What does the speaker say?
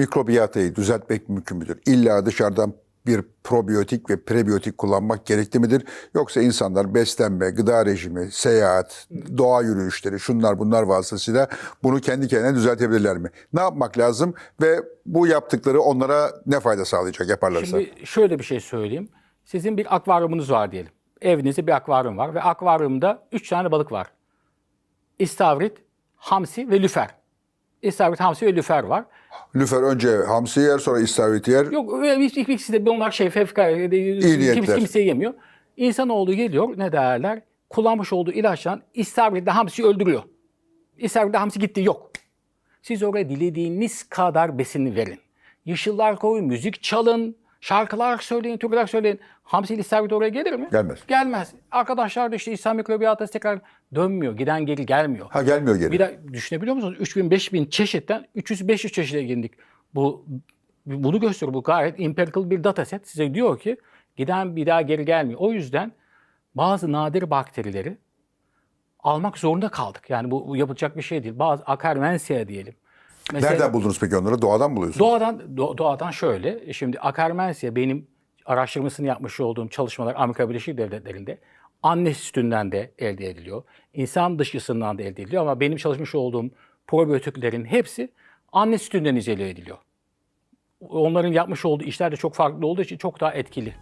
mikrobiyatayı düzeltmek mümkün müdür? İlla dışarıdan bir probiyotik ve prebiyotik kullanmak gerekli midir? Yoksa insanlar beslenme, gıda rejimi, seyahat, doğa yürüyüşleri, şunlar bunlar vasıtasıyla bunu kendi kendine düzeltebilirler mi? Ne yapmak lazım ve bu yaptıkları onlara ne fayda sağlayacak yaparlarsa? Şimdi şöyle bir şey söyleyeyim. Sizin bir akvaryumunuz var diyelim. Evinizde bir akvaryum var ve akvaryumda 3 tane balık var. İstavrit, hamsi ve lüfer. İstavrit, hamsi ve lüfer var. Lüfer önce hamsi yer sonra istavrit yer. Yok hiç- ikisi de bunlar şey fevkalade niyetler. kimse kimseyi yemiyor. İnsanoğlu geliyor ne derler? Kullanmış olduğu ilaçtan istavritle hamsiyi öldürüyor. İstavritle hamsi gitti yok. Siz oraya dilediğiniz kadar besini verin. Yeşiller koyun, müzik çalın, şarkılar söyleyin, türküler söyleyin. Hamsi istavrit oraya gelir mi? Gelmez. Gelmez. Arkadaşlar da işte İslam mikrobiyatası tekrar dönmüyor. Giden geri gelmiyor. Ha gelmiyor geri. Bir de düşünebiliyor musunuz? 3000 5000 çeşitten 300-500 çeşide girdik. Bu bunu gösteriyor. Bu gayet empirical bir dataset. Size diyor ki giden bir daha geri gelmiyor. O yüzden bazı nadir bakterileri almak zorunda kaldık. Yani bu, bu yapılacak bir şey değil. Bazı Akkermansia diyelim. Mesela Nereden buldunuz peki onları? Doğadan buluyorsunuz? Doğadan do- doğadan şöyle. Şimdi Akkermansia benim araştırmasını yapmış olduğum çalışmalar Amerika Birleşik Devletleri'nde anne sütünden de elde ediliyor. İnsan dışkısından da elde ediliyor ama benim çalışmış olduğum probiyotiklerin hepsi anne sütünden izole ediliyor. Onların yapmış olduğu işler de çok farklı olduğu için çok daha etkili.